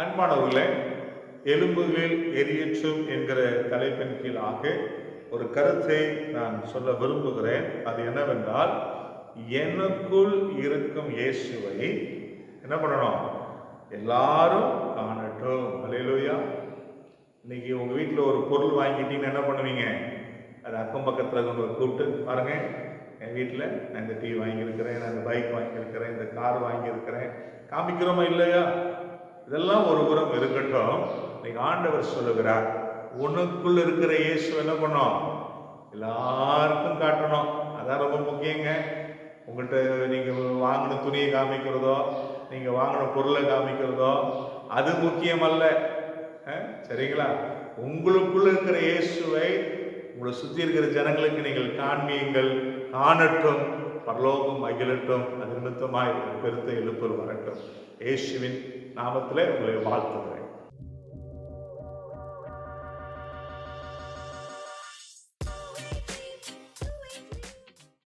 அன்பானவர்களே எலும்புகளில் எரியற்றும் என்கிற தலைப்பின் கீழாக ஒரு கருத்தை நான் சொல்ல விரும்புகிறேன். அது என்னவென்றால் எனக்குள் இருக்கும் இயேசுவை என்ன பண்ணணும்? எல்லாரும் காணட்டும். அலையிலோயா இன்னைக்கு உங்கள் வீட்டில் ஒரு பொருள் வாங்கிட்டீங்கன்னா என்ன பண்ணுவீங்க? அது அக்கம் பக்கத்தில் கொண்டு கூப்பிட்டு பாருங்க என் வீட்டில் நான் இந்த டிவி வாங்கியிருக்கிறேன் நான் இந்த பைக் வாங்கியிருக்கிறேன் இந்த கார் வாங்கியிருக்கிறேன். காமிக்கிறோமா இல்லையா? இதெல்லாம் ஒரு புறம் இருக்கட்டும். இன்னைக்கு ஆண்டவர் சொல்லுகிறார் உனக்குள்ள இருக்கிற இயேசு என்ன பண்ணோம்? எல்லாருக்கும் காட்டணும். அதான் ரொம்ப முக்கியங்க. உங்கள்கிட்ட நீங்கள் வாங்கின துணியை காமிக்கிறதோ நீங்கள் வாங்கின பொருளை காமிக்கிறதோ அது முக்கியம் அல்ல சரிங்களா? உங்களுக்குள்ள இருக்கிற இயேசுவை உங்களை சுற்றி இருக்கிற ஜனங்களுக்கு நீங்கள் காண்பியுங்கள் காணட்டும் பரலோகம் மகிழட்டும் அது நிமித்தமாய் பெருத்த எழுப்பல் வரட்டும். இயேசுவின் நாமத்தில் உங்களை வாழ்த்துகிறேன்.